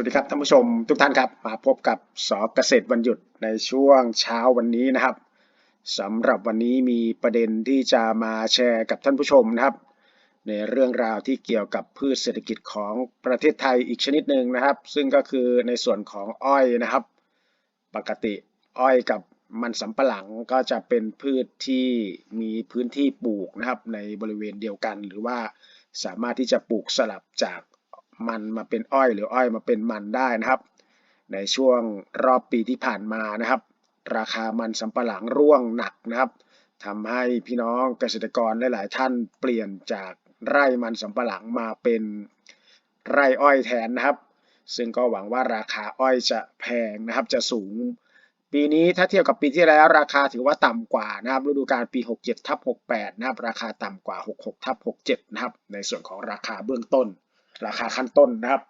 วัสดีครับท่านผู้ชมทุกท่านครับ มาพบกับสอเกษตรวันหยุดในช่วงเช้าวันนี้นะครับสำหรับวันนี้มีประเด็นที่จะมาแชร์กับท่านผู้ชมนะครับ ในเรื่องราวที่เกี่ยวกับพืชเศรษฐกิจของประเทศไทยอีกชนิดหนึ่งนะครับ ซึ่งก็คือในส่วนของอ้อยนะครับ ปกติอ้อยกับมันสำปะหลังก็จะเป็นพืชที่มีพื้นที่ปลูกนะครับในบริเวณเดียวกัน หรือว่าสามารถที่จะปลูกสลับจาก มันมาเป็นอ้อยหรืออ้อยมาเป็นมันได้นะครับ ในช่วงรอบปีที่ผ่านมานะครับ ราคามันสำปะหลังร่วงหนักนะครับทำให้พี่น้องเกษตรกรหลาย ๆ ท่านเปลี่ยนจากไร่มันสำปะหลังมาเป็นไร่อ้อยแทนนะครับ ซึ่งก็หวังว่าราคาอ้อยจะแพงนะครับจะสูง ปีนี้ถ้าเทียบกับปีที่แล้ว ราคาถือว่าต่ำกว่านะครับฤดูกาลปี 67ทับ68 นะครับ ราคาต่ำกว่า 66ทับ67 นะครับ ในส่วนของราคาเบื้องต้น ราคาขั้นต้นนะครับ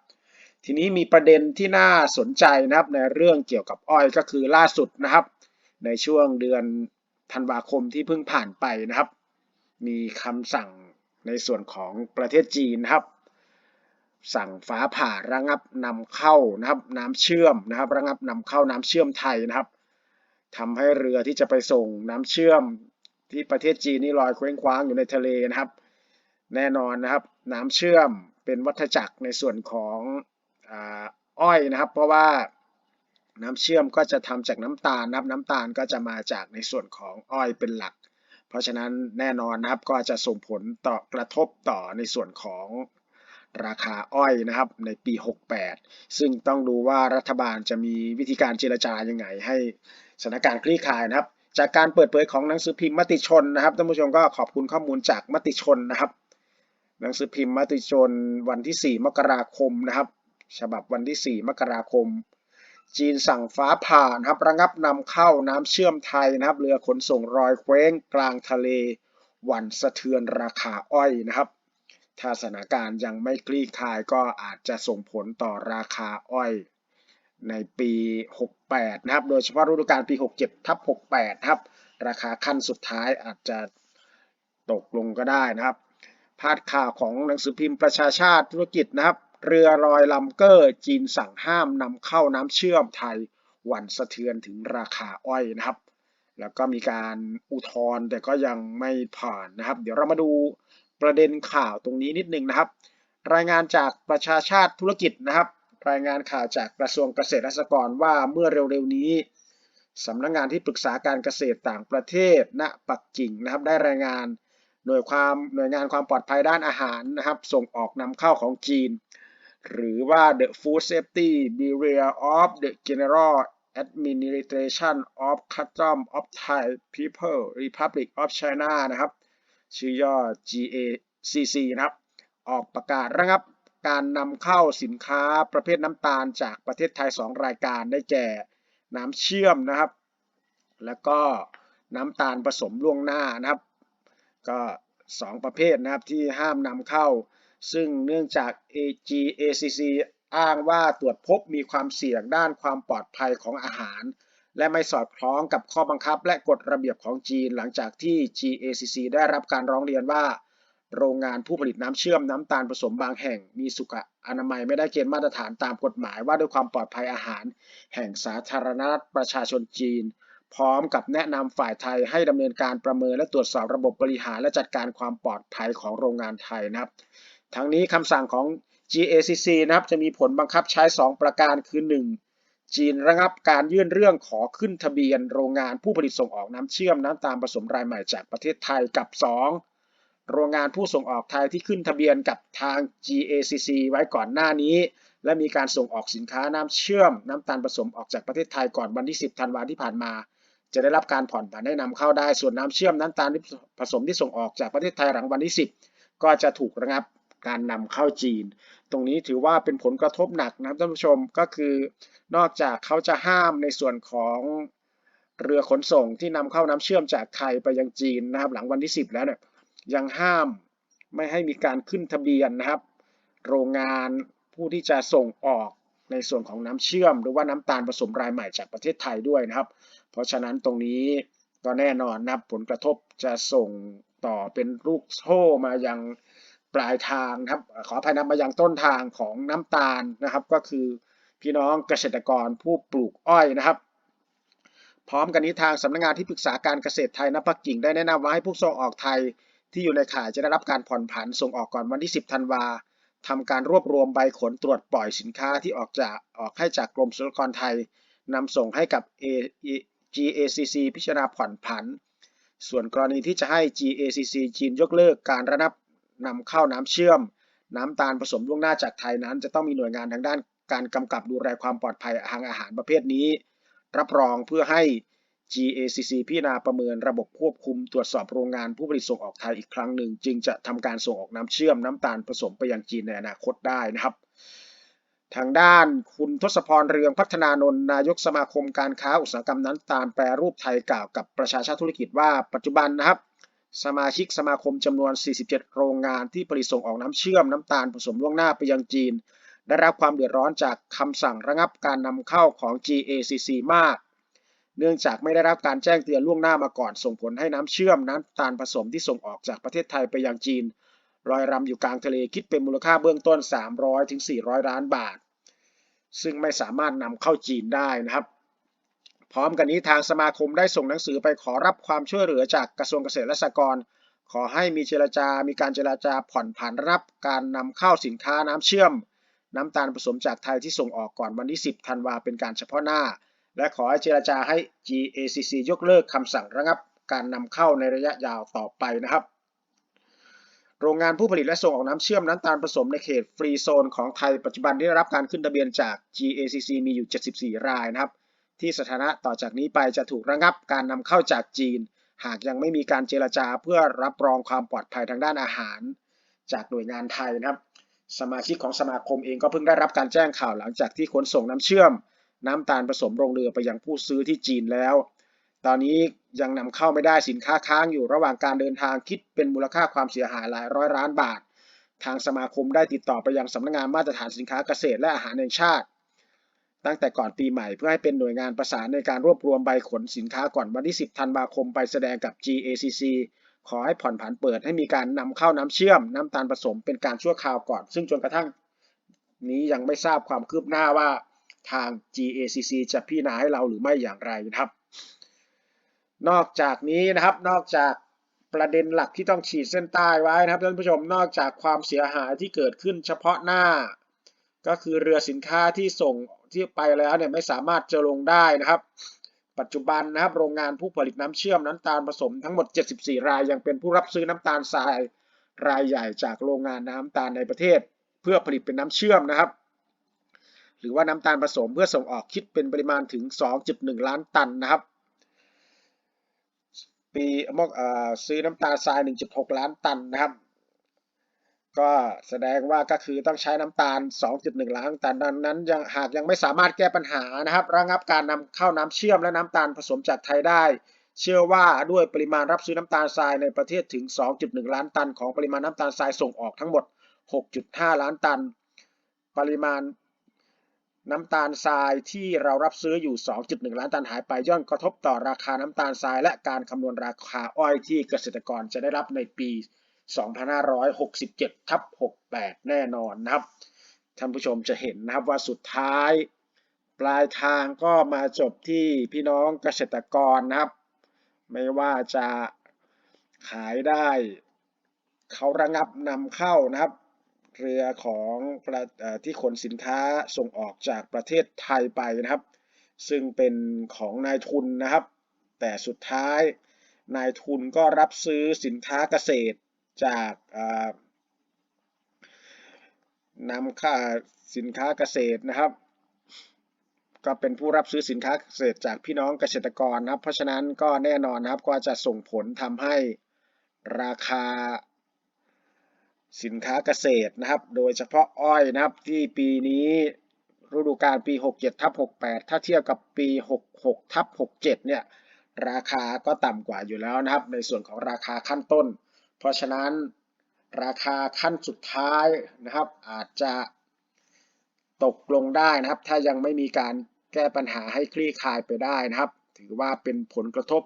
ทีนี้มีประเด็นที่น่าสนใจนะครับในเรื่องเกี่ยวกับอ้อยก็คือล่าสุดนะครับ ในช่วงเดือนธันวาคมที่เพิ่งผ่านไปนะครับ มีคำสั่งในส่วนของประเทศจีนนะครับ สั่งฟ้าผ่าระงับนำเข้านะครับน้ำเชื่อมนะครับระงับนำเข้าน้ำเชื่อมไทยนะครับทำให้เรือที่จะไปส่งน้ำเชื่อมที่ประเทศจีนนี่ลอยเคว้งคว้างอยู่ในทะเลนะครับ แน่นอนนะครับ น้ำเชื่อมเป็นวัฏจักรในส่วนของอ้อยนะครับ เพราะว่าน้ำเชื่อมก็จะทำจากน้ำตาลนะครับ น้ำตาลก็จะมาจากในส่วนของอ้อยเป็นหลัก เพราะฉะนั้นแน่นอนนะครับก็จะส่งผลต่อกระทบต่อในส่วนของราคาอ้อยนะครับในปี 68 ซึ่งต้องดูว่ารัฐบาลจะมีวิธีการเจรจายังไง ให้สถานการณ์คลี่คลายนะครับ จากการเปิดเผยของหนังสือพิมพ์มติชนนะครับท่านผู้ชมก็ขอบคุณข้อมูลจากมติชนนะครับ หนังสือพิมพ์มติชนวันที่ 4 มกราคมนะครับ ฉบับวันที่ 4 มกราคม จีนสั่งฟ้าผ่านะครับระงับนำเข้าน้ำเชื่อมไทยนะครับ เรือขนส่งรอยเคว้งกลางทะเลหวั่นสะเทือนราคาอ้อยนะครับ ถ้าสถานการณ์ยังไม่คลี่คลายก็อาจจะส่งผลต่อราคาอ้อยในปี 68 นะครับ โดยเฉพาะฤดูกาลปี 67 ทับ 68 ครับ ราคาขั้นสุดท้ายอาจจะตกลงก็ได้นะครับ พาดข่าวของหนังสือพิมพ์ประชาชาติธุรกิจนะครับ เรือลอยลำเกอร์ จีนสั่งห้ามนำเข้าน้ำเชื่อมไทยหวั่นสะเทือนถึงราคาอ้อยนะครับ แล้วก็มีการอุทธรณ์แต่ก็ยังไม่ผ่านนะครับ เดี๋ยวเรามาดูประเด็นข่าวตรงนี้นิดนึงนะครับ รายงานจากประชาชาติธุรกิจนะครับ รายงานข่าวจากกระทรวงเกษตรและสหกรณ์ว่าเมื่อเร็วๆนี้สำนักงงานที่ปรึกษาการเกษตรต่างประเทศณปักกิ่งนะครับ ได้รายงาน หน่วยความหน่วยงานความปลอดภัยด้านอาหารนะครับ ส่งออกนำเข้าของจีน หรือว่า the Food Safety Bureau of the General Administration of Customs of Thai People Republic of China นะครับ ชื่อย่อ GACC นะครับ ออกประกาศระงับการนำเข้าสินค้าประเภทน้ำตาลจากประเทศไทย 2 รายการได้แก่ น้ำเชื่อมนะครับ แล้วก็น้ำตาลผสมล่วงหน้านะครับ ก็ 2 ประเภทนะครับที่ห้ามนำเข้า ซึ่งเนื่องจาก AGACC อ้างว่าตรวจพบมีความเสี่ยงด้านความปลอดภัยของอาหาร และไม่สอดคล้องกับข้อบังคับและกฎระเบียบของจีนหลังจากที่ GACC ได้รับการร้องเรียนว่า โรงงานผู้ผลิตน้ำเชื่อมน้ำตาลผสมบางแห่ง มีสุขอนามัยไม่ได้เกณฑ์มาตรฐานตามกฎหมายว่าด้วยความปลอดภัยอาหาร แห่งสาธารณรัฐประชาชนจีน พร้อมกับแนะนำฝ่ายไทยให้ดำเนินการประเมินและตรวจสอบระบบบริหารและจัดการความปลอดภัยของโรงงานไทยนะครับ ทั้งนี้คำสั่งของ GACC นะครับจะมีผลบังคับใช้ 2 ประการคือ 1. จีนระงับการยื่นเรื่องขอขึ้นทะเบียน โรงงานผู้ผลิตส่งออกน้ำเชื่อมน้ำตาลผสมรายใหม่จากประเทศไทยกับ 2 โรงงานผู้ส่งออกไทยที่ขึ้นทะเบียนกับทาง GACC ไว้ก่อนหน้านี้ และมีการส่งออกสินค้าน้ำเชื่อมน้ำตาลผสมออกจากประเทศไทยก่อนวันที่ 10 ธันวาที่ผ่านมา จะได้รับการผ่อนผันให้นำเข้าได้ ส่วนน้ำเชื่อมน้ำตาลผสมที่ส่งออกจากประเทศไทยหลังวันที่ 10 ก็จะถูกระงับการนำเข้าจีน ตรงนี้ถือว่าเป็นผลกระทบหนักนะท่านผู้ชมก็คือนอกจากเขาจะห้ามในส่วนของเรือขนส่งที่นำเข้าน้ำเชื่อมจากไทยไปยังจีนนะครับ หลังวันที่ 10 แล้วเนี่ยยังห้ามไม่ให้มีการขึ้นทะเบียนนะครับ โรงงานผู้ที่จะส่งออกในส่วนของน้ำเชื่อม หรือว่าน้ำตาลผสมรายใหม่จากประเทศไทยด้วยนะครับ เพราะฉะนั้นตรงนี้ก็แน่นอนนะครับผลกระทบจะส่งต่อเป็นลูกโซ่มายังปลายทางครับขออภัยนะมายังต้นทางของน้ำตาลนะครับ ก็คือพี่น้องเกษตรกรผู้ปลูกอ้อยนะครับ พร้อมกันนี้ทางสำนักงานที่ปรึกษาการเกษตรไทยณปักกิ่งได้แนะนำว่าให้ผู้ส่งออกไทยที่อยู่ในข่ายจะได้รับการผ่อนผันส่งออกก่อนวันที่ 10 ธันวาทำการรวบรวมใบขนตรวจปล่อยสินค้าที่ออกจากออกให้จากกรมศุลกากรไทยนำส่งให้กับ GACC พิจารณาผ่อนผัน ส่วนกรณีที่จะให้ GACC จีนยกเลิกการระนับนำเข้าน้ำเชื่อม น้ำตาลผสมล่วงหน้าจากไทยนั้น จะต้องมีหน่วยงานทางด้านการกำกับดูแลความปลอดภัยทางอาหารประเภทนี้ รับรองเพื่อให้ GACC พิจารณาประเมินระบบควบคุมตรวจสอบโรงงานผู้ผลิตส่งออกไทยอีกครั้งหนึ่ง จึงจะทำการส่งออกน้ำเชื่อมน้ำตาลผสมไปยังจีนในอนาคตได้นะครับ ทางด้านคุณทศพรเรืองพัฒนานนท์นายกสมาคมการค้าอุตสาหกรรมน้ำตาลแปรรูปไทยกล่าวกับประชาชาติธุรกิจว่าปัจจุบันนะครับ สมาชิกสมาคมจำนวน 47 โรงงานที่ผลิตส่งออกน้ำเชื่อมน้ำตาลผสมล่วงหน้าไปยังจีน ได้รับความเดือดร้อนจากคำสั่งระงับการนำเข้าของ GACC มาก เนื่องจากไม่ได้รับการแจ้งเตือนล่วงหน้ามาก่อนส่งผลให้น้ำเชื่อมน้ำตาลผสมที่ส่งออกจากประเทศไทยไปยังจีน ลอยรำอยู่กลางทะเลคิดเป็นมูลค่าเบื้องต้น 300-400 ล้านบาท ซึ่งไม่สามารถนำเข้าจีนได้นะครับ พร้อมกันนี้ทางสมาคมได้ส่งหนังสือไปขอรับความช่วยเหลือจากกระทรวงเกษตรและสหกรณ์ขอให้มีเจรจา มีการเจรจาผ่อนผันรับการนำเข้าสินค้าน้ำเชื่อม น้ำตาลผสมจากไทยที่ส่งออกก่อนวันที่ 10 ธันวาเป็นการเฉพาะหน้า และขอให้เจรจาให้ GACC ยกเลิกคำสั่งระงับการนำเข้าในระยะยาวต่อไปนะครับ โรงงานผู้ผลิตและส่งออกน้ำเชื่อมน้ำตาลผสมในเขตฟรีโซนของไทยปัจจุบันได้รับการขึ้นทะเบียนจาก GACC มีอยู่ 74 รายนะครับ ที่สถานะต่อจากนี้ไปจะถูกระงับการนำเข้าจากจีน หากยังไม่มีการเจรจาเพื่อรับรองความปลอดภัยทางด้านอาหาร จากหน่วยงานไทยนะครับ สมาชิกของสมาคมเองก็เพิ่งได้รับการแจ้งข่าวหลังจากที่ขนส่งน้ำเชื่อม น้ำตาลผสมลงเรือไปยังผู้ซื้อที่จีนแล้ว ตอนนี้ ยังนำเข้าไม่ได้สินค้าค้างอยู่ระหว่างการเดินทางคิดเป็นมูลค่าความเสียหายหลายร้อยล้านบาท ทางสมาคมได้ติดต่อไปยังสำนักงานมาตรฐานสินค้าเกษตรและอาหารแห่งชาติ ตั้งแต่ก่อนปีใหม่เพื่อให้เป็นหน่วยงานประสานในการรวบรวมใบขนสินค้าก่อนวันที่ 10 ธันวาคมไปแสดงกับ GACC ขอให้ผ่อนผันเปิดให้มีการนำเข้าน้ำเชื่อม น้ำตาลผสมเป็นการชั่วคราวก่อน ซึ่งจนกระทั่ง นี้ยังไม่ทราบความคืบหน้าว่าทาง GACC จะพิจารณาให้เราหรือไม่อย่างไรนะครับ นอกจากนี้นะครับ นอกจากประเด็นหลักที่ต้องขีดเส้นใต้ไว้นะครับท่านผู้ชมนอกจากความเสียหายที่เกิดขึ้นเฉพาะหน้า ก็คือเรือสินค้าที่ส่งที่ไปแล้วเนี่ยไม่สามารถจะลงได้นะครับ ปัจจุบันนะครับโรงงานผู้ผลิตน้ำเชื่อมน้ำตาลผสมทั้งหมด 74 รายยังเป็นผู้รับซื้อน้ำตาลทรายรายใหญ่จากโรงงานน้ำตาลในประเทศ เพื่อผลิตเป็นน้ำเชื่อมนะครับ หรือว่าน้ำตาลผสมเพื่อส่งออกคิดเป็นปริมาณถึง 2.1 ล้านตันนะครับ ปีมอกซื้อน้ำตาลทราย 1.6 ล้านตันนะครับ ก็แสดงว่าก็คือต้องใช้น้ำตาล 2.1 ล้านตันดังนั้นยังหากยังไม่สามารถแก้ปัญหานะครับ ระงับการนำเข้าน้ำเชื่อมและน้ำตาลผสมจากไทยได้ เชื่อว่าด้วยปริมาณรับซื้อน้ำตาลทรายในประเทศถึง 2.1 ล้านตัน ของปริมาณน้ำตาลทรายส่งออกทั้งหมด 6.5 ล้านตัน ปริมาณ น้ำตาลทรายที่เรารับซื้ออยู่ 2.1 ล้านตันหายไปย่อมกระทบต่อราคาน้ำตาลทราย และการคำนวณราคาอ้อยที่เกษตรกรจะได้รับในปี 2567ทับ68 แน่นอนนะครับ ท่านผู้ชมจะเห็นนะครับว่าสุดท้าย ปลายทางก็มาจบที่พี่น้องเกษตรกรนะครับ ไม่ว่าจะขายได้ เขาระงับนำเข้านะครับ เรือของที่ขนสินค้าส่งออกจากประเทศไทยไปนะครับ ซึ่งเป็นของนายทุนนะครับ แต่สุดท้ายนายทุนก็รับซื้อสินค้าเกษตรจากนำค่าสินค้าเกษตรนะครับ ก็เป็นผู้รับซื้อสินค้าเกษตรจากพี่น้องเกษตรกรนะครับ เพราะฉะนั้นก็แน่นอนนะครับก็จะส่งผลทำให้ราคา สินค้าเกษตรนะครับ โดยเฉพาะอ้อยนะครับที่ปีนี้ฤดูกาลปี 67ทับ68 ถ้าเทียบกับปี 66ทับ67 เนี่ย ราคาก็ต่ำกว่าอยู่แล้วนะครับ ในส่วนของราคาขั้นต้น เพราะฉะนั้นราคาขั้นสุดท้ายนะครับ อาจจะตกลงได้นะครับ ถ้ายังไม่มีการแก้ปัญหาให้คลี่คลายไปได้นะครับ ถือว่าเป็นผลกระทบ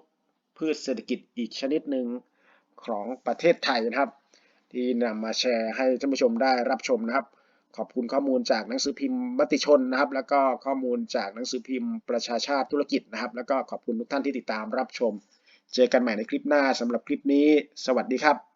พืชเศรษฐกิจอีกชนิดหนึ่งของประเทศไทยนะครับ ที่นำมาแชร์ให้ท่านผู้ชมได้รับชมนะครับ ขอบคุณข้อมูลจากหนังสือพิมพ์มติชนนะครับ แล้วก็ข้อมูลจากหนังสือพิมพ์ประชาชาติธุรกิจนะครับ แล้วก็ขอบคุณทุกท่านที่ติดตามรับชม เจอกันใหม่ในคลิปหน้าสำหรับคลิปนี้ สวัสดีครับ